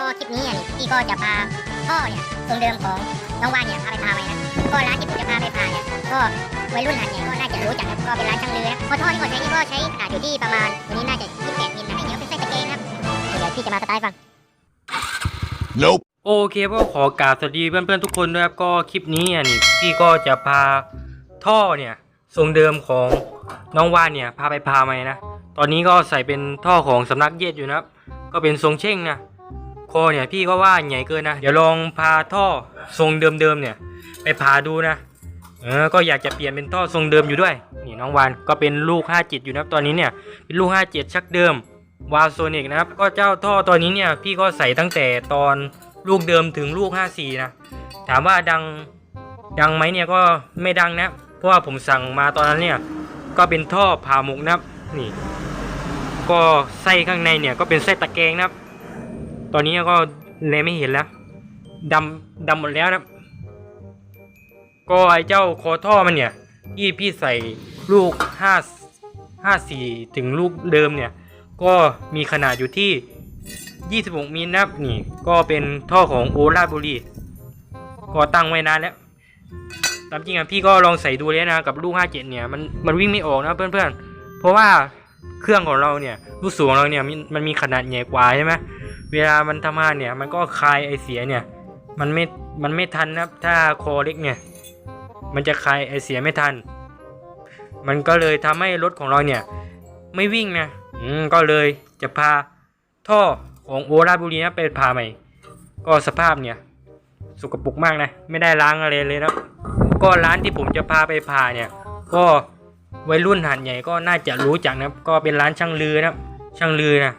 ก็คลิปนี้อะนี่พี่ก็จะพาพ่อเนี่ยทรงเดิมของน้องวานเนี่ยพาไปพาไปนะก็ร้านที่ผมจะพาไปพาเนี่ยก็วัยรุ่นหัดเนี่ยก็น่าจะรู้จักนะก็เป็นร้านช่างลือนะพอท่อที่เขาใช้นี่ก็ใช้ขนาดอยู่ที่ประมาณตัวนี้น่าจะ28มิลนะไอ้เนี่ยเป็นไส้ตะเกียงนะครับเดี๋ยวพี่จะมาสไตล์ให้ฟัง Nope. โอเคก็ขอกราบสวัสดีเพื่อนๆทุกคนด้วยครับก็คลิปนี้อะนี่พี่ก็จะพาท่อเนี่ยทรงเดิมของน้องว่านเนี่ยพาไปพามานะ ตอนนี้ก็ใส่เป็นท่อของสำนักเย็ดอยู่นะครับ ก็เป็นทรงเช่งนะ คอเนี่ยพี่ก็ว่าใหญ่เกินนะ เดี๋ยวลองพาท่อทรงเดิมๆเนี่ย ไปพาดูนะ เออ ก็อยากจะเปลี่ยนเป็นท่อทรงเดิมอยู่ด้วย นี่น้องวานก็เป็นลูก 57 อยู่นะตอนนี้เนี่ย เป็นลูก 57 ชักเดิมวาโซนิกนะครับ ก็เจ้าท่อตัวนี้เนี่ยพี่ก็ใส่ตั้งแต่ตอนลูกเดิมถึงลูก 54 นะ ถามว่าดังดังไหมเนี่ยก็ไม่ดังนะ เพราะว่าผมสั่งมาตอนนั้นเนี่ย ก็เป็นท่อผ่าหมกนะครับ นี่ ก็ไส้ข้างในเนี่ยก็เป็นไส้ตะแกรงนะครับ ตอนนี้ก็เลยไม่เห็นแล้วดำดำหมดแล้วนะ ก็ไอ้เจ้าคอท่อมันเนี่ย ที่พี่ใส่ลูกห้าห้าสี่ถึงลูกเดิมเนี่ย ก็มีขนาดอยู่ที่ 26 มิลนะครับนี่ ก็เป็นท่อของโอลาบุรีก็ตั้งไว้นานแล้วตามจริงอะพี่ก็ลองใส่ดูแล้วนะกับลูก 57 เนี่ยมันมันวิ่งไม่ออกนะเพื่อนๆ เพราะว่าเครื่องของเราเนี่ยลูกสูงเราเนี่ยมันมีขนาดใหญ่กว่าใช่ไหม เวลามันทำงานเนี่ย มันก็คลายไอเสียเนี่ย มันไม่ มันไม่ทันนะครับ ถ้าคอเล็กเนี่ย มันจะคลายไอเสียไม่ทัน มันก็เลยทำให้รถของเราเนี่ย ไม่วิ่งนะอืมก็เลยจะพาท่อของโอราบุรีนะไปพาใหม่ ก็สภาพเนี่ยสกปรกมากนะไม่ได้ล้างอะไรเลยนะก็ร้านที่ผมจะพาไปพาเนี่ย ก็วัยรุ่นหันใหญ่ก็น่าจะรู้จักนะก็เป็นร้านช่างลือนะช่างลือนะ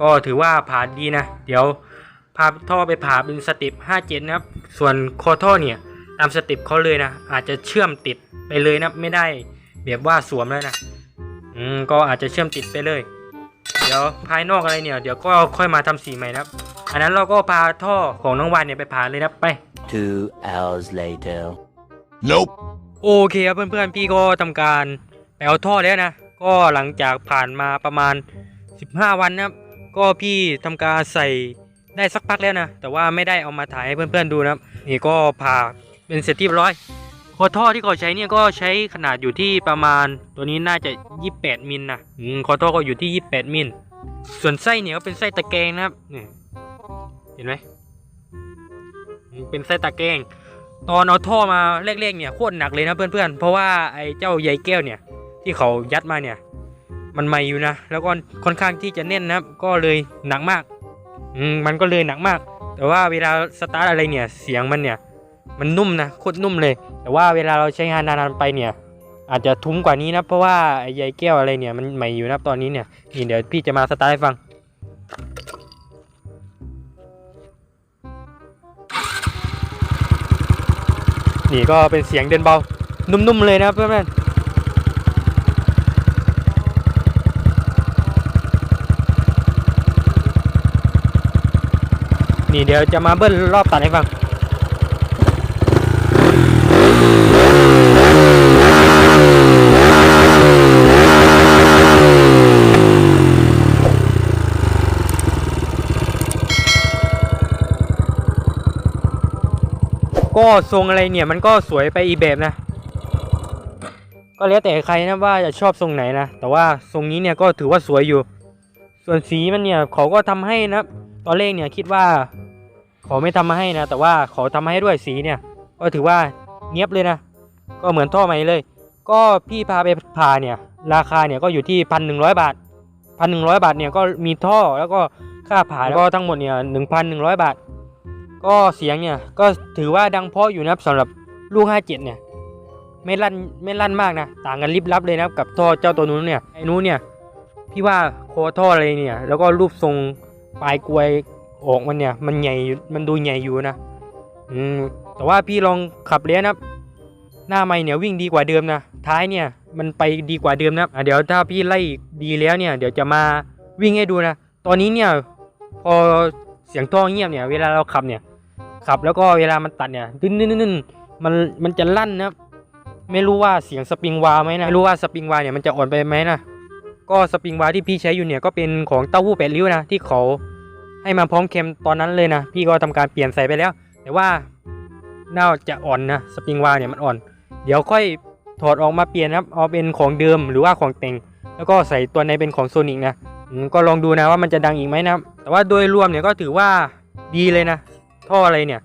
ก็ถือว่าผ่านดีนะ เดี๋ยวพาท่อไปผ่าเป็นสเต็ป57นะครับ ส่วนคอท่อเนี่ยตามสเต็ปเขาเลยนะ อาจจะเชื่อมติดไปเลยนะ ไม่ได้แบบว่าสวมแล้วนะ อืม ก็อาจจะเชื่อมติดไปเลย เดี๋ยวภายนอกอะไรเนี่ย เดี๋ยวก็ค่อยมาทำสีใหม่นะครับอันนั้นเราก็พาท่อของน้องวานเนี่ยไปผ่าเลยนะครับไป Two hours later. Nope. โอเคครับเพื่อนๆ พี่ก็ทำการไปเอาท่อแล้วนะ ก็หลังจากผ่านมาประมาณ 15 วันนะครับ ก็พี่ทำการใส่ได้สักพักแล้วนะ แต่ว่าไม่ได้เอามาถ่ายให้เพื่อนๆดูนะครับนี่ก็ผ่าเป็นเสร็จที่เรียบร้อยคอท่อที่เขาใช้เนี่ยก็ใช้ขนาดอยู่ที่ประมาณตัวนี้น่าจะ 28 มิลนะอืมคอท่อก็อยู่ที่ 28 มิล ส่วนไส้เนี่ยก็เป็นไส้ตะแกรงนะครับนี่เห็นไหมเป็นไส้ตะแกรงตอนเอาท่อมาแรกๆเนี่ยโคตรหนักเลยนะเพื่อนๆ เพราะว่าไอ้เจ้าใยแก้วเนี่ยที่เขายัดมาเนี่ย มันใหม่อยู่นะ แล้วก็ค่อนข้างที่จะแน่นนะครับ ก็เลยหนักมาก อืมมันก็เลยหนักมาก แต่ว่าเวลาสตาร์ทอะไรเนี่ย เสียงมันเนี่ย มันนุ่มนะ โคตรนุ่มเลย แต่ว่าเวลาเราใช้งานนานๆไปเนี่ย อาจจะทุ้มกว่านี้นะ เพราะว่าไอ้ใยแก้วอะไรเนี่ย มันใหม่อยู่นะตอนนี้เนี่ย นี่เดี๋ยวพี่จะมาสตาร์ทให้ฟังนี่ก็เป็นเสียงเดินเบา นุ่มๆเลยนะเพื่อน นี่เดี๋ยวจะมาเบิ้ลรอบตัดให้ฟังก็ทรงอะไรเนี่ยมันก็สวยไปอีแบบนะ ก็แล้วแต่ใครนะว่าจะชอบทรงไหนนะ แต่ว่าทรงนี้เนี่ยก็ถือว่าสวยอยู่ ส่วนสีมันเนี่ยเขาก็ทำให้นะ ตอนแรกเนี่ยคิดว่า ขาไม่ทำมาให้นะ แต่ว่าขาทำมาให้ด้วยสีเนี่ย ก็ถือว่าเนียบเลยนะ ก็เหมือนท่อใหม่เลย ก็พี่พาไปผ่าเนี่ย ราคาเนี่ยก็อยู่ที่พันหนึ่งร้อยบาทพันหนึ่งร้อยบาทเนี่ยก็มีท่อแล้วก็ค่าผ่าก็ทั้งหมดเนี่ยหนึ่งพันหนึ่งร้อยบาท ก็เสียงเนี่ยก็ถือว่าดังเพราะอยู่นะครับสำหรับลูก57เจ็ดเนี่ย ไม่ลั่นไม่ลั่นมากนะ ต่างกันลิบลับเลยนะครับกับท่อเจ้าตัวนู้นเนี่ยไอ้นู้นเนี่ยพี่ว่าโคท่ออะไรเนี่ย แล้วก็รูปทรงปลายกลวย ออกมันเนี่ย มันใหญ่มันดูใหญ่อยู่นะอืมแต่ว่าพี่ลองขับเลี้ยนะหน้าไม่เนี่ยวิ่งดีกว่าเดิมนะท้ายเนี่ยมันไปดีกว่าเดิมนะอะเดี๋ยวถ้าพี่ไล่ดีแล้วเนี่ย เดี๋ยวจะมาวิ่งให้ดูนะตอนนี้เนี่ยพอเสียงท่อเงียบเนี่ย เวลาเราขับเนี่ย ขับแล้วก็เวลามันตัดเนี่ยดึนดึนดึนมันมันจะลั่นนะไม่รู้ว่าเสียงสปริงวาไหมนะไม่รู้ว่าสปริงวาเนี่ยมันจะอ่อนไปไหมนะก็สปริงวาที่พี่ใช้อยู่เนี่ยก็เป็นของเต้าหู้แปดริ้วนะที่เขา ให้มาพร้อมเข็มตอนนั้นเลยนะ พี่ก็ทำการเปลี่ยนใส่ไปแล้ว แต่ว่าน่าจะอ่อนนะสปริงวาเนี่ยมันอ่อน เดี๋ยวค่อยถอดออกมาเปลี่ยนนะครับเอาเป็นของเดิมหรือว่าของแต่งแล้วก็ใส่ตัวในเป็นของโซนิกนะก็ลองดูนะว่ามันจะดังอีกไหมนะแต่ว่าโดยรวมเนี่ยก็ถือว่าดีเลยนะ ท่ออะไรเนี่ย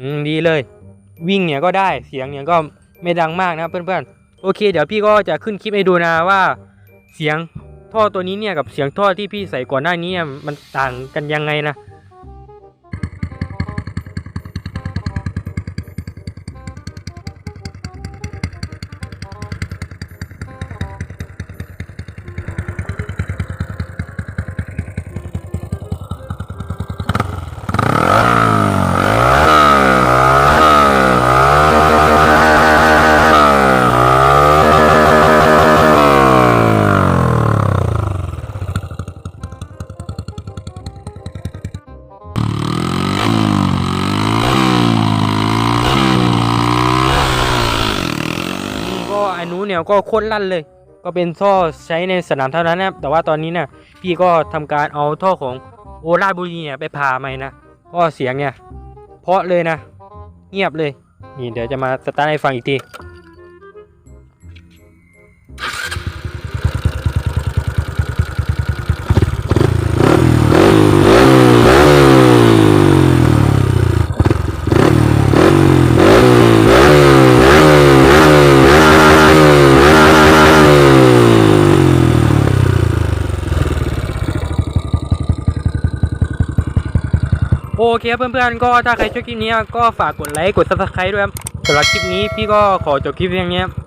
อืมดีเลย วิ่งเนี่ยก็ได้เสียงเนี่ยก็ไม่ดังมากนะเพื่อนๆโอเค เดี๋ยวพี่ก็จะขึ้นคลิปให้ดูนะว่าเสียง ท่อตัวนี้เนี่ยกับเสียงท่อที่พี่ใส่ก่อนหน้านี้มันต่างกันยังไงนะ นนู้นเนี่ยก็โคตรลั่นเลย ก็เป็นท่อใช้ในสนามเท่านั้นนะครับแต่ว่าตอนนี้เนี่ยพี่ก็ทำการเอาท่อของโอราชบุรีเนี่ยไปผ่าใหม่นะก็เสียงเนี่ยเพาะเลยนะ เงียบเลยนี่เดี๋ยวจะมาสตาร์ทให้ฟังอีกที โอ เคเพื่อนๆ ก็ถ้าใครชอบคลิปนี้ก็ฝากกดไลค์ กด subscribe ด้วยครับสำหรับคลิปนี้พี่ก็ขอจบคลิปเพียงนี้ครับ